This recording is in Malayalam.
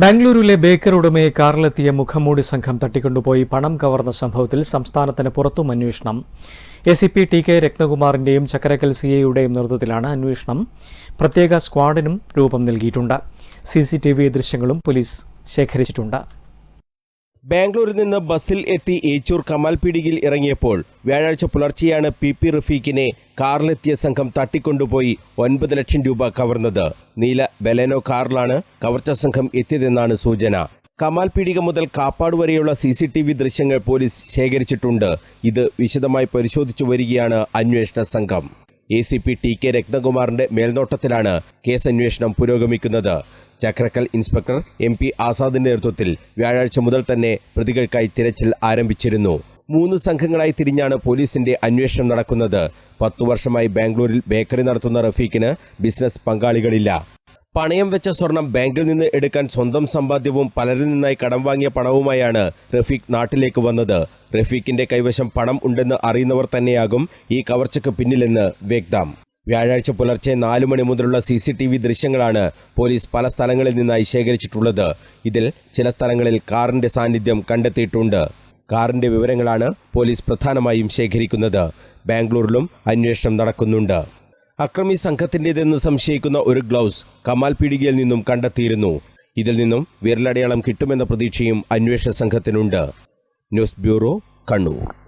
ബാംഗ്ലൂരിലെ ബേക്കർ ഉടമയെ കാറിലെത്തിയ മുഖംമൂടി സംഘം തട്ടിക്കൊണ്ടുപോയി പണം കവർന്ന സംഭവത്തിൽ സംസ്ഥാനത്തിന് പുറത്തും അന്വേഷണം. A C P T K രത്നകുമാറിന്റെയും Chakkarakkal C എയുടെയും നേതൃത്വത്തിലാണ് അന്വേഷണം. പ്രത്യേക സ്ക്വാഡിനും രൂപം നൽകിയിട്ടുണ്ട്. സി സി ടി വി ദൃശ്യങ്ങളും പോലീസ് ശേഖരിച്ചിട്ടുണ്ട്. ബാംഗ്ലൂരിൽ നിന്ന് ബസ്സിൽ എത്തി ഏച്ചൂർ കമാൽ പീടികയിൽ ഇറങ്ങിയപ്പോൾ വ്യാഴാഴ്ച പുലർച്ചെയാണ് പി പി റഫീഖിനെ കാറിലെത്തിയ സംഘം തട്ടിക്കൊണ്ടുപോയി ഒൻപത് ലക്ഷം രൂപ കവർന്നത്. നീല ബെലേനോ കാറിലാണ് കവർച്ച സംഘം എത്തിയതെന്നാണ് സൂചന. കമാൽ പീടിക മുതൽ കാപ്പാട് വരെയുള്ള സി സി ടി വി ദൃശ്യങ്ങൾ പോലീസ് ശേഖരിച്ചിട്ടുണ്ട്. ഇത് വിശദമായി പരിശോധിച്ചു വരികയാണ് അന്വേഷണ സംഘം. A C P T K രത്നകുമാറിന്റെ മേൽനോട്ടത്തിലാണ് കേസന്വേഷണം പുരോഗമിക്കുന്നത്. ചക്രക്കൽ ഇൻസ്പെക്ടർ എം പി ആസാദിന്റെ നേതൃത്വത്തിൽ വ്യാഴാഴ്ച മുതൽ തന്നെ പ്രതികൾക്കായി തിരച്ചിൽ ആരംഭിച്ചിരുന്നു. മൂന്ന് സംഘങ്ങളായി തിരിഞ്ഞാണ് പോലീസിന്റെ അന്വേഷണം നടക്കുന്നത്. പത്തു വർഷമായി ബാംഗ്ലൂരിൽ ബേക്കറി നടത്തുന്ന റഫീഖിന് ബിസിനസ് പങ്കാളികളില്ല. പണയം വെച്ച സ്വർണം ബാങ്കിൽ നിന്ന് എടുക്കാൻ സ്വന്തം സമ്പാദ്യവും പലരിൽ നിന്നായി കടം വാങ്ങിയ പണവുമായാണ് റഫീഖ് നാട്ടിലേക്ക് വന്നത്. റഫീഖിന്റെ കൈവശം പണം ഉണ്ടെന്ന് അറിയുന്നവർ തന്നെയാകും ഈ കവർച്ചയ്ക്ക് പിന്നിലെന്ന് വ്യക്തം. വ്യാഴാഴ്ച പുലർച്ചെ നാലു മണി മുതലുള്ള സി സി ടി വി ദൃശ്യങ്ങളാണ് പോലീസ് പല സ്ഥലങ്ങളിൽ നിന്നായി ശേഖരിച്ചിട്ടുള്ളത്. ഇതിൽ ചില സ്ഥലങ്ങളിൽ കാറിന്റെ സാന്നിധ്യം കണ്ടെത്തിയിട്ടുണ്ട്. കാറിന്റെ വിവരങ്ങളാണ് പോലീസ് പ്രധാനമായും ശേഖരിക്കുന്നത്. ബാംഗ്ലൂരിലും അന്വേഷണം നടക്കുന്നുണ്ട്. അക്രമി സംഘത്തിന്റേതെന്ന് സംശയിക്കുന്ന ഒരു ഗ്ലൗസ് കമാൽ പീടികയിൽ നിന്നും കണ്ടെത്തിയിരുന്നു. ഇതിൽ നിന്നും വിരലടയാളം കിട്ടുമെന്ന പ്രതീക്ഷയും അന്വേഷണ സംഘത്തിനുണ്ട്. News bureau Kannur.